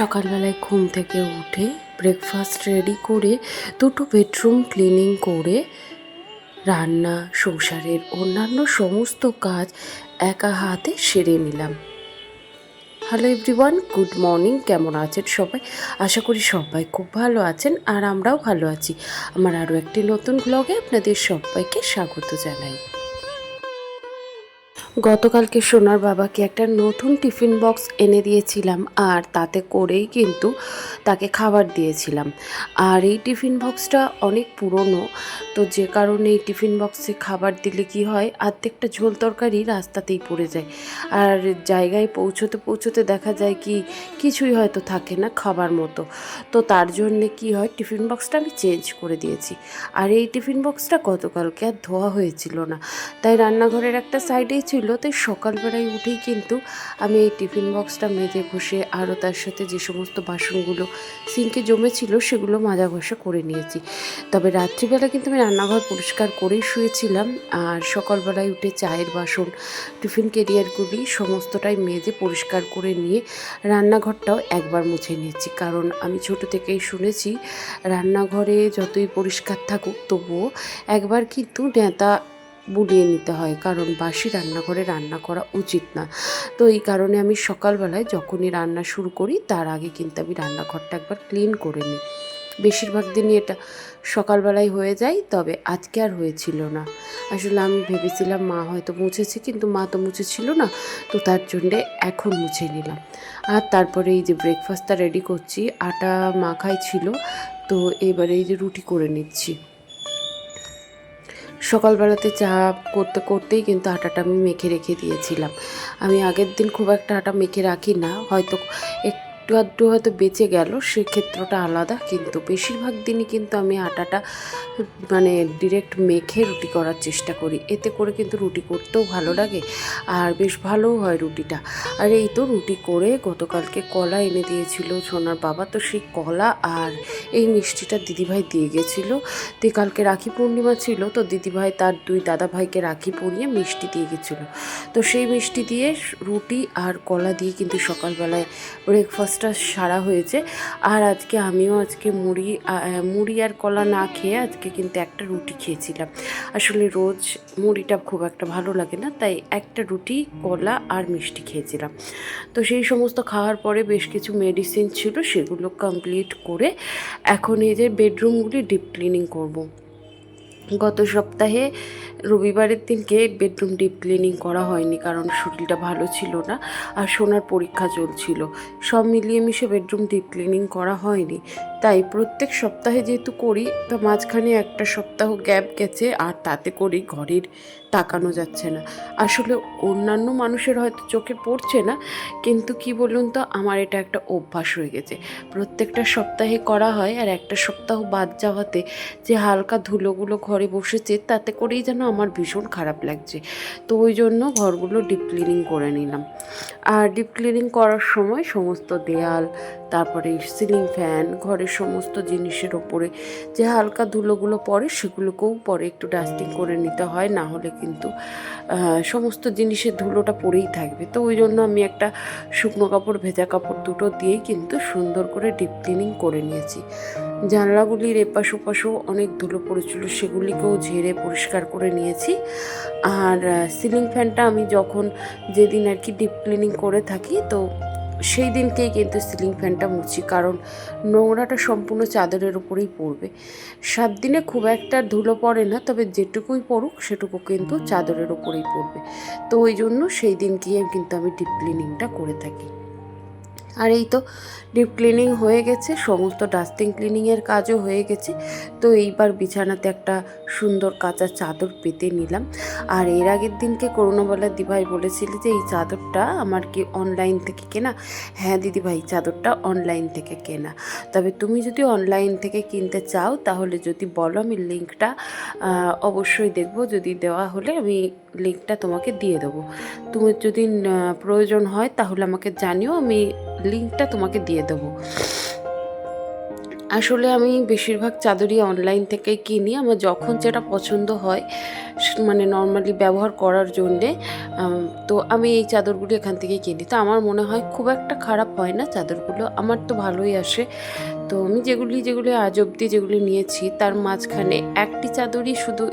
সকালবেলায় ঘুম থেকে উঠে ব্রেকফাস্ট রেডি করে দুটো বেডরুম ক্লিনিং করে রান্না, সংসারের অন্যান্য সমস্ত কাজ একা হাতে সেরে নিলাম। হ্যালো এভরিওয়ান গুড মর্নিং কেমন আছেন সবাই? আশা করি সবাই খুব ভালো আছেন আর আমরাও ভালো আছি। আমার আরও একটি নতুন ব্লগে আপনাদের সবাইকে স্বাগত জানাই। গতকালকে সোনার বাবাকে একটা নতুন টিফিন বক্স এনে দিয়েছিলাম আর তাতে করেই কিন্তু তাকে খাবার দিয়েছিলাম। আর এই টিফিন বক্সটা অনেক পুরনো, তো যে কারণে এই টিফিন বক্সে খাবার দিলে কি হয় অর্ধেকটা ঝোল তরকারি রাস্তাতেই পড়ে যায়। আর জায়গায় পৌঁছতে পৌঁছতে দেখা যায় কি, কিছুই হয়তো থাকে না খাবার মতো। তো তার জন্যে কি হয়, টিফিন বক্সটা আমি চেঞ্জ করে দিয়েছি। আর এই টিফিন বক্সটা গতকালকে আর ধোয়া হয়েছিল না। তাই রান্নাঘরের একটা সাইডেই ছিল তাই সকালবেলায় উঠেই কিন্তু আমি এই টিফিন বক্সটা মেজে ঘষে আরও তার সাথে যে সমস্ত বাসনগুলো সিঙ্কে জমেছিল সেগুলো মাজা ঘষা করে নিয়েছি। তবে রাত্রিবেলা কিন্তু আমি রান্নাঘর পরিষ্কার করেই শুয়েছিলাম আর সকালবেলায় উঠে চায়ের বাসন, টিফিন কেরিয়ারগুলি সমস্তটাই মেজে পরিষ্কার করে নিয়ে রান্নাঘরটাও একবার মুছে নিয়েছি। কারণ আমি ছোট থেকেই শুনেছি, রান্নাঘরে যতই পরিষ্কার থাকুক তবুও একবার কিন্তু নেতা বুলিয়ে নিতে হয়, কারণ বাসি রান্নাঘরে রান্না করা উচিত না। তো এই কারণে আমি সকালবেলায় যখনই রান্না শুরু করি, তার আগে কিন্তু আমি রান্নাঘরটা একবার ক্লিন করে নিই। বেশিরভাগ দিনই এটা সকালবেলায় হয়ে যায়, তবে আজকে আর হয়েছিল না। আসলে আমি ভেবেছিলাম মা হয়তো মুছেছে, কিন্তু মা তো মুছেছিল না, তো তার জন্যে এখন মুছে নিলাম। আর তারপরে এই যে ব্রেকফাস্টটা রেডি করছি, আটা মাখাই ছিল, তো এবারে এই যে রুটি করে নিচ্ছি। সকালবেলাতে চা করতে করতেই কিন্তু আটাটা আমি মেখে রেখে দিয়েছিলাম। আমি আগের দিন খুব একটা আটা মেখে রাখি না, হয়তো একটু আধটু হয়তো বেঁচে গেল সেক্ষেত্রটা আলাদা, কিন্তু বেশিরভাগ দিনই কিন্তু আমি আটাটা মানে ডিরেক্ট মেখে রুটি করার চেষ্টা করি। এতে করে কিন্তু রুটি করতেও ভালো লাগে, আর বেশ ভালোও হয় রুটিটা। আর এই তো রুটি করে গতকালকে কলা এনে দিয়েছিল সোনার বাবা, তো সেই কলা আর এই মিষ্টিটা দিদিভাই দিয়ে গেছিল। তো কালকে রাখি পূর্ণিমা ছিল, তো দিদিভাই তার দুই দাদা ভাইকে রাখি পরিয়ে মিষ্টি দিয়ে গেছিল। তো সেই মিষ্টি দিয়ে রুটি আর কলা দিয়ে কিন্তু সকালবেলায় ব্রেকফাস্টটা সারা হয়েছে। আর আজকে আমিও আজকে মুড়ি মুড়ি আর কলা না খেয়ে আজকে কিন্তু একটা রুটি খেয়েছিলাম। আসলে রোজ মুড়িটা খুব একটা ভালো লাগে না, তাই একটা রুটি, কলা আর মিষ্টি খেয়েছিলাম। তো সেই সমস্ত খাওয়ার পরে বেশ কিছু মেডিসিন ছিল, সেগুলো কমপ্লিট করে এখন এই যে বেডরুমগুলি ডিপ ক্লিনিং করব। গত সপ্তাহে রবিবারের দিনকে বেডরুম ডিপ ক্লিনিং করা হয়নি কারণ শরীরটা ভালো ছিল না আর সোনার পরীক্ষা চলছিল। সব মিলিয়ে মিশে বেডরুম ডিপ ক্লিনিং করা হয়নি। তাই প্রত্যেক সপ্তাহে যেহেতু করি, তো মাঝখানে একটা সপ্তাহ গ্যাপ গেছে আর তাতে করেই ঘরের তাকানো যাচ্ছে না। আসলে অন্যান্য মানুষের হয়তো চোখে পড়ছে না, কিন্তু কি বলুন তো, আমার এটা একটা অভ্যাস হয়ে গেছে। প্রত্যেকটা সপ্তাহে করা হয় আর একটা সপ্তাহ বাদ যাওয়াতে যে হালকা ধুলোগুলো ঘরে বসেছে, তাতে করেই যেন আমার ভীষণ খারাপ লাগছে। তো ওই জন্য ঘরগুলো ডিপ ক্লিনিং করে নিলাম। আর ডিপ ক্লিনিং করার সময় সমস্ত দেয়াল, তারপরে সিলিং ফ্যান ঘরের সমস্ত জিনিসের ওপরে যে হালকা ধুলোগুলো পড়ে, সেগুলোকেও পরে একটু ডাস্টিং করে নিতে হয়, না হলে কিন্তু সমস্ত জিনিসের ধুলোটা পড়েই থাকবে। তো ওই জন্য আমি একটা শুকনো কাপড়, ভেজা কাপড় দুটো দিয়েই কিন্তু সুন্দর করে ডিপ ক্লিনিং করে নিয়েছি। জানলাগুলির এপাশ ওপাশও অনেক ধুলো পড়েছিল, সেগুলিকেও ঝেড়ে পরিষ্কার করে নিয়েছি। আর সিলিং ফ্যানটা আমি যখন যেদিন আর কি ডিপ ক্লিনিং করে থাকি, তো সেই দিনকেই কিন্তু সিলিং ফ্যানটা মুছি, কারণ নোংরাটা সম্পূর্ণ চাদরের উপরেই পড়বে। সাত দিনে খুব একটা ধুলো পড়ে না, তবে যেটুকুই পড়ুক, সেটুকু কিন্তু চাদরের উপরেই পড়বে। তো ওই জন্য সেই দিনকেই কিন্তু আমি ডিপ ক্লিনিংটা করে থাকি। আর এই তো ডিপ ক্লিনিং হয়ে গেছে, সমস্ত ডাস্টিং ক্লিনিংয়ের কাজও হয়ে গেছে। তো এইবার বিছানাতে একটা সুন্দর কাঁচা চাদর পেতে নিলাম। আর এর আগের দিনকে করোনাবেলা দিভাই বলেছিল যে, এই চাদরটা আমার কি অনলাইন থেকে কেনা? হ্যাঁ দিদিভাই, চাদরটা অনলাইন থেকে কেনা। তবে তুমি যদি অনলাইন থেকে কিনতে চাও, তাহলে যদি বলো, আমি লিঙ্কটা অবশ্যই দেখব। যদি দেওয়া হলে আমি লিঙ্কটা তোমাকে দিয়ে দেবো। তুমি যদি প্রয়োজন হয়, তাহলে আমাকে জানিও। আমি লিঙ্কটা তোমাকে দিয়ে দেবো। আসলে আমি বেশিরভাগ চাদরই অনলাইন থেকে কিনি। আমার যখন যেটা পছন্দ হয় মানে নর্মালি ব্যবহার করার জন্যে তো আমি এই চাদরগুলি এখান থেকে কিনি। তো আমার মনে হয় খুব একটা খারাপ হয় না চাদরগুলো। আমার তো ভালোই আসে। তো আমি যেগুলি যেগুলি আজ অব্দি যেগুলি নিয়েছি, তার মাঝখানে একটি চাদরই শুধু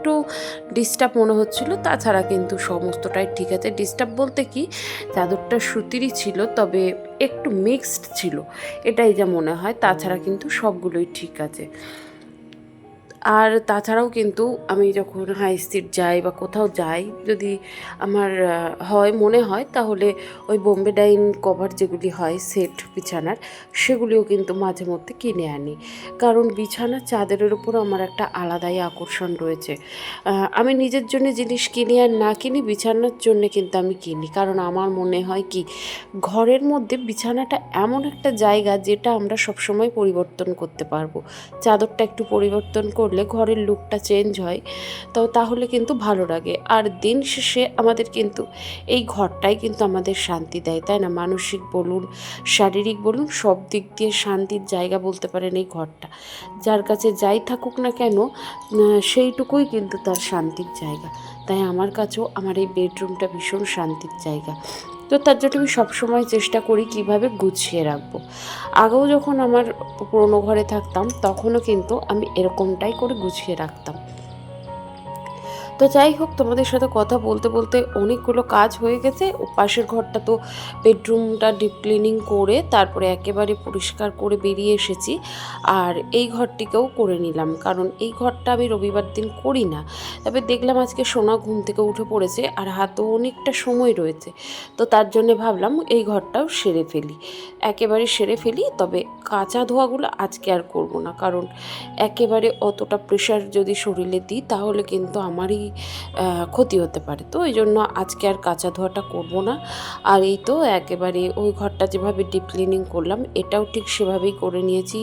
একটু ডিস্টার্ব মনে হচ্ছিল, তাছাড়া কিন্তু সমস্তটাই ঠিক আছে। ডিস্টার্ব বলতে কি, চাদরটা সুতিরই ছিল, তবে একটু মিক্সড ছিল, এটাই যা মনে হয়, তাছাড়া কিন্তু সবগুলোই ঠিক আছে। আর তাছাড়াও কিন্তু আমি যখন হাই স্ট্রিট যাই বা কোথাও যাই, যদি আমার হয়, মনে হয়, তাহলে ওই বোম্বে ডাইন কভার যেগুলি হয় সেট বিছানার, সেগুলিও কিন্তু মাঝে মধ্যে কিনে আনি। কারণ বিছানার চাদরের উপর আমার একটা আলাদাই আকর্ষণ রয়েছে। আমি নিজের জন্য জিনিস কিনি আর না কিনি, বিছানার জন্য কিন্তু আমি কিনি। কারণ আমার মনে হয় কি, ঘরের মধ্যে বিছানাটা এমন একটা জায়গা যেটা আমরা সবসময় পরিবর্তন করতে পারব। চাদরটা একটু পরিবর্তন করলে ঘরের লুকটা চেঞ্জ হয়, তো তাহলে কিন্তু ভালো লাগে। আর দিন শেষে আমাদের কিন্তু এই ঘরটাই কিন্তু আমাদের শান্তি দেয়, তাই না? মানসিক বলুন, শারীরিক বলুন, সব দিক দিয়ে শান্তির জায়গা বলতে পারেন এই ঘরটা। যার কাছে যাই থাকুক না কেন সেইটুকুই কিন্তু তার শান্তির জায়গা। তাই আমার কাছেও আমার এই বেডরুমটা ভীষণ শান্তির জায়গা। তো তার জন্য আমি সবসময় চেষ্টা করি কীভাবে গুছিয়ে রাখব। আগেও যখন আমার পুরোনো ঘরে থাকতাম, তখনও কিন্তু আমি এরকমটাই করে গুছিয়ে রাখতাম। তো যাই হোক, তোমাদের সাথে কথা বলতে বলতে অনেকগুলো কাজ হয়ে গেছে। ও পাশের ঘরটা তো বেডরুমটা ডিপ ক্লিনিং করে তারপরে একেবারে পরিষ্কার করে বেরিয়ে এসেছি আর এই ঘরটিকেও করে নিলাম। কারণ এই ঘরটা আমি রবিবার দিন করি না। তবে দেখলাম আজকে সোনা ঘুম থেকে উঠে পড়েছে আর হাতেও অনেকটা সময় রয়েছে। তো তার জন্য ভাবলাম এই ঘরটাও সেরে ফেলি। একেবারে সেরে ফেলি, তবে কাঁচা ধোয়াগুলো আজকে আর করব না। কারণ একেবারে অতটা প্রেশার যদি শরীরে দিই, তাহলে কিন্তু আমারই ক্ষতি হতে পারে। তো ওই জন্য আজকে আর কাঁচা ধোয়াটা করব না। আর এই তো একেবারে ওই ঘরটা যেভাবে ডিপ ক্লিনিং করলাম, এটাও ঠিক সেভাবেই করে নিয়েছি।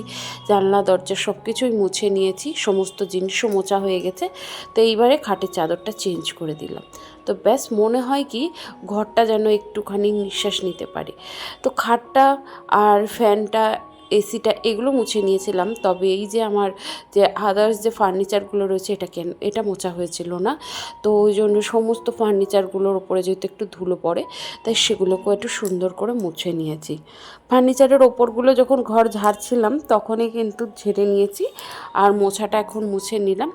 জানলা, দরজা সব কিছুই মুছে নিয়েছি, সমস্ত জিনিসও মোচা হয়ে গেছে। তো এইবারে খাটের চাদরটা চেঞ্জ করে দিলাম। তো ব্যাস, মনে হয় কি ঘরটা যেন একটুখানি নিঃশ্বাস নিতে পারে। তো খাটটা আর ফ্যানটা এসিটা এগুলো মুছে নিয়েছিলাম। তবে এই যে আমার যে আদার্স যে ফার্নিচারগুলো রয়েছে, এটা কেন, এটা মোছা হয়েছিল না। তো ওই জন্য সমস্ত ফার্নিচারগুলোর ওপরে যেহেতু একটু ধুলো পড়ে, তাই সেগুলোকেও একটু সুন্দর করে মুছে নিয়েছি। ফার্নিচারের ওপরগুলো যখন ঘর ঝাড়ছিলাম, তখনই কিন্তু ঝেড়ে নিয়েছি। আর মোছাটা এখন মুছে নিলাম।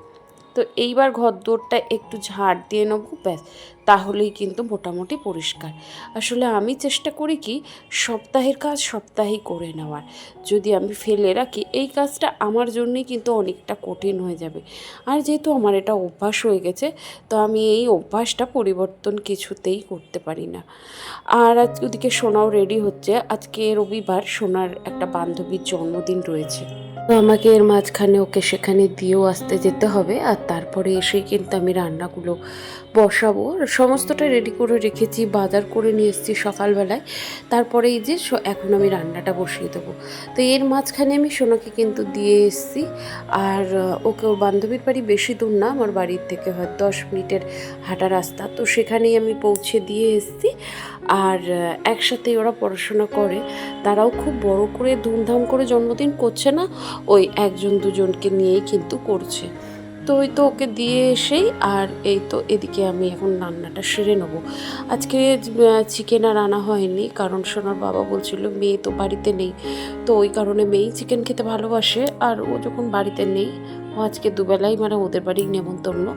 তো এইবার ঘর দৌড়টা একটু ঝাড় দিয়ে নেব, ব্যাস। তাহলেই কিন্তু মোটামুটি পরিষ্কার। আসলে আমি চেষ্টা করি কি, সপ্তাহের কাজ সপ্তাহেই করে নেওয়ার। যদি আমি ফেলে রাখি, এই কাজটা আমার জন্যই কিন্তু অনেকটা কঠিন হয়ে যাবে। আর যেহেতু আমার এটা অভ্যাস হয়ে গেছে, তো আমি এই অভ্যাসটা পরিবর্তন কিছুতেই করতে পারি না। আর আজ ওদিকে সোনাও রেডি হচ্ছে। আজকে রবিবার সোনার একটা বান্ধবীর জন্মদিন রয়েছে। তো আমাকে এর মাঝখানে ওকে সেখানে দিয়েও আসতে যেতে হবে আর তারপরে এসেই কিন্তু আমি রান্নাগুলো বসাবো। সমস্তটা রেডি করে রেখেছি, বাজার করে নিয়ে এসেছি সকালবেলায়। তারপরে এই যে এখন আমি রান্নাটা বসিয়ে দেবো। তো এর মাঝখানে আমি সোনাকে কিন্তু দিয়ে এসেছি। আর ওকে ওর বান্ধবীর বাড়ি বেশি দূর না, আমার বাড়ির থেকে হয় দশ মিনিটের হাঁটা রাস্তা। তো সেখানেই আমি পৌঁছে দিয়ে এসেছি। আর একসাথে ওরা পড়াশোনা করে, তারাও খুব বড় করে ধুমধাম করে জন্মদিন করছে না, ওই একজন দুজনকে নিয়েই কিন্তু করছে। তো ওই তো ওকে দিয়ে এসেই, আর এই তো এদিকে আমি এখন রান্নাটা সেরে নেব। আজকে চিকেন আর আনা হয়নি, কারণ সোনার বাবা বলছিল মেয়ে তো বাড়িতে নেই। তো ওই কারণে মেয়েই চিকেন খেতে ভালোবাসে, আর ও যখন বাড়িতে নেই ও আজকে দুবেলাই মানে ওদের বাড়ি নেমন্তন্ন।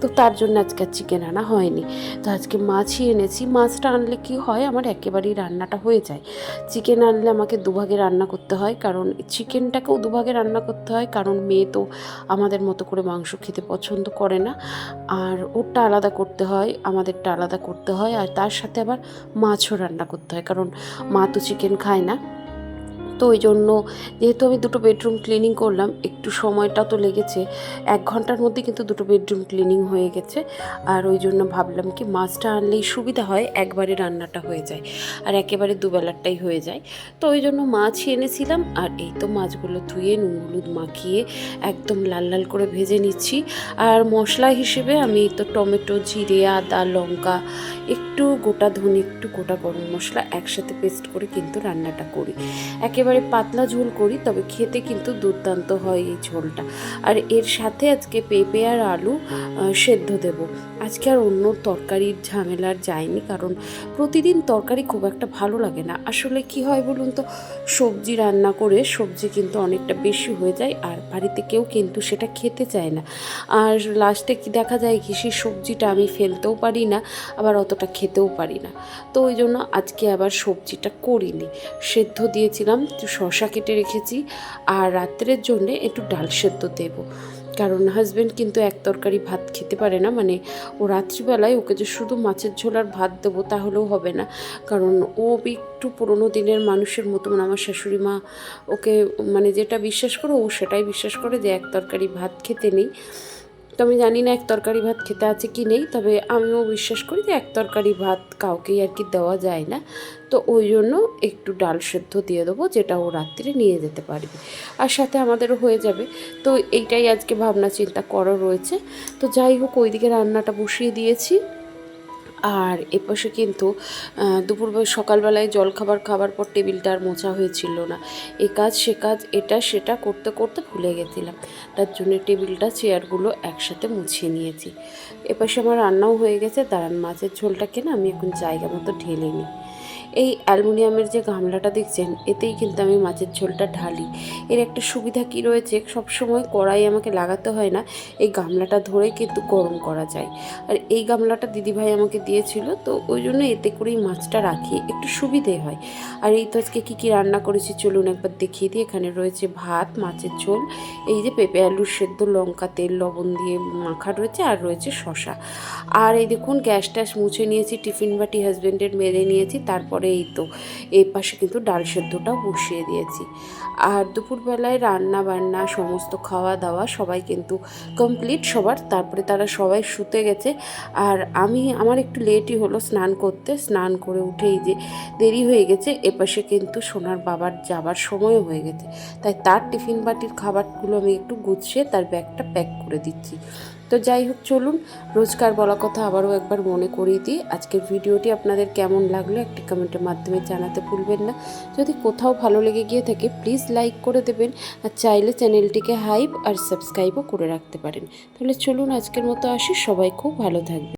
তো তার জন্য আজকে আর চিকেন আনা হয়নি। তো আজকে মাছই এনেছি। মাছটা আনলে কি হয়? আমার একেবারেই রান্নাটা হয়ে যায়। চিকেন আনলে আমাকে দুভাগে রান্না করতে হয়। কারণ চিকেনটাকেও দুভাগে রান্না করতে হয়। কারণ মেয়ে তো আমাদের মতো করে মাংস খেতে পছন্দ করে না। আর ওরটা আলাদা করতে হয়। আমাদেরটা আলাদা করতে হয়। আর তার সাথে আবার মাছও রান্না করতে হয়। কারণ মা তো চিকেন খায় না। তো ওই জন্য যেহেতু আমি দুটো বেডরুম ক্লিনিং করলাম, একটু সময়টা তো লেগেছে। এক ঘণ্টার মধ্যে কিন্তু দুটো বেডরুম ক্লিনিং হয়ে গেছে। আর ওই জন্য ভাবলাম কি, মাছটা আনলেই সুবিধা হয়, একবারে রান্নাটা হয়ে যায় আর একেবারে দুবেলারটাই হয়ে যায়। তো ওই জন্য মাছই এনেছিলাম আর এই তো মাছগুলো ধুয়ে, নুন হলুদ মাখিয়ে একদম লাল লাল করে ভেজে নিচ্ছি। আর মশলা হিসেবে আমি তো টমেটো, জিরে, আদা, লঙ্কা, একটু গোটা ধনে, একটু গোটা গরম মশলা একসাথে পেস্ট করে কিন্তু রান্নাটা করি। একেবারে একেবারে পাতলা ঝোল করি, তবে খেতে কিন্তু দুর্দান্ত হয় এই ঝোলটা। আর এর সাথে আজকে পেঁপে আর আলু সেদ্ধ দেব। আজকে আর অন্য তরকারির ঝামেলার যায়নি, কারণ প্রতিদিন তরকারি খুব একটা ভালো লাগে না। আসলে কি হয় বলুন তো, সবজি রান্না করে সবজি কিন্তু অনেকটা বেশি হয়ে যায়, আর বাড়িতে কেউ কিন্তু সেটা খেতে চায় না। আর লাস্টে কি দেখা যায় কি সেই সবজিটা আমি ফেলতেও পারি না, আবার অতটা খেতেও পারি না। তো ওই জন্য আজকে আবার সবজিটা করিনি। সেদ্ধ দিয়েছিলাম একটু শশা কেটে রেখেছি আর রাত্রের জন্যে একটু ডাল সেদ্ধ দেবো। কারণ হাজব্যান্ড কিন্তু এক তরকারি ভাত খেতে পারে না মানে ও রাত্রিবেলায় ওকে যে শুধু মাছের ঝোল আর ভাত দেবো তাহলেও হবে না। কারণ ও একটু পুরোনো দিনের মানুষের মতো মানে আমার শাশুড়ি মা ওকে মানে যেটা বিশ্বাস করে ও সেটাই বিশ্বাস করে যে এক তরকারি ভাত খেতে নেই। তো আমি জানি না এক তরকারি ভাত খেতে আছে কি নেই, তবে আমিও বিশ্বাস করি যে এক তরকারি ভাত কাউকেই আর কি দেওয়া যায় না। তো ওই জন্য একটু ডাল সেদ্ধ দিয়ে দেবো, যেটা ও রাত্রে নিয়ে যেতে পারবে। আর সাথে আমাদেরও হয়ে যাবে। তো এইটাই আজকে ভাবনা চিন্তা করা রয়েছে। তো যাই হোক, ওইদিকে রান্নাটা বসিয়ে দিয়েছি। আর এপাশে কিন্তু দুপুর সকালবেলায় জলখাবার খাবার পর টেবিলটা আর মোছা হয়েছিল না। এ কাজ, সে কাজ, এটা, সেটা করতে করতে ভুলে গেছিলাম। তার জন্য টেবিলটা, চেয়ারগুলো একসাথে মুছিয়ে নিয়েছি। এপাশে আমার রান্নাও হয়ে গেছে। দাঁড়ান, মাছের ঝোলটা কেনা আমি এখন জায়গা মতো ঢেলে নিই। এই অ্যালুমিনিয়ামের যে গামলাটা দেখছেন, এতেই কিন্তু আমি মাছের ঝোলটা ঢালি। এর একটা সুবিধা কি রয়েছে? সবসময় কড়াই আমাকে লাগাতে হয় না, এই গামলাটা ধরে কিন্তু গরম করা যায়। আর এই গামলাটা দিদিভাই আমাকে দিয়েছিল, তো ওই জন্য এতে করেই মাছটা রাখি, একটু সুবিধে হয়। আর এই তো আজকে কী কী রান্না করেছি, চলুন একবার দেখিয়ে দিই। এখানে রয়েছে ভাত, মাছের ঝোল, এই যে পেঁপে আলুর সেদ্ধ, লঙ্কা, তেল, লবণ দিয়ে মাখা রয়েছে, আর রয়েছে শশা আর এই দেখুন, গ্যাস ট্যাস মুছে নিয়েছি, টিফিন বাটি হাজব্যান্ডের মেরে নিয়েছি, তারপরে এই তো। এই পাশে কিন্তু ডাল সেদ্ধটাও বসিয়ে দিয়েছি। আর দুপুরবেলায় রান্না বান্না সমস্ত খাওয়া দাওয়া সবাই কিন্তু কমপ্লিট সবার। তারপরে তারা সবাই শুতে গেছে। আর আমি, আমার একটু লেটই হলো স্নান করতে। স্নান করে উঠেই যে দেরি হয়ে গেছে এপাশে কিন্তু সোনার বাবার যাবার সময়ও হয়ে গেছে। তাই তার টিফিন বাটির খাবারগুলো আমি একটু গুছিয়ে তার ব্যাগটা প্যাক করে দিচ্ছি। তো যাই হোক, চলুন। রোজকার বলা কথা আবারও একবার মনে করিয়ে দিই। আজকের ভিডিওটি আপনাদের কেমন লাগল একটি কমেন্টের মাধ্যমে জানাতে ভুলবেন না। যদি কোথাও ভালো লেগে গিয়ে থাকে প্লিজ লাইক করে দেবেন আর চাইলে চ্যানেলটিকে হাইপ আর সাবস্ক্রাইবও করে রাখতে পারেন। তাহলে চলুন, আজকের মতো আসি। সবাই খুব ভালো থাকবে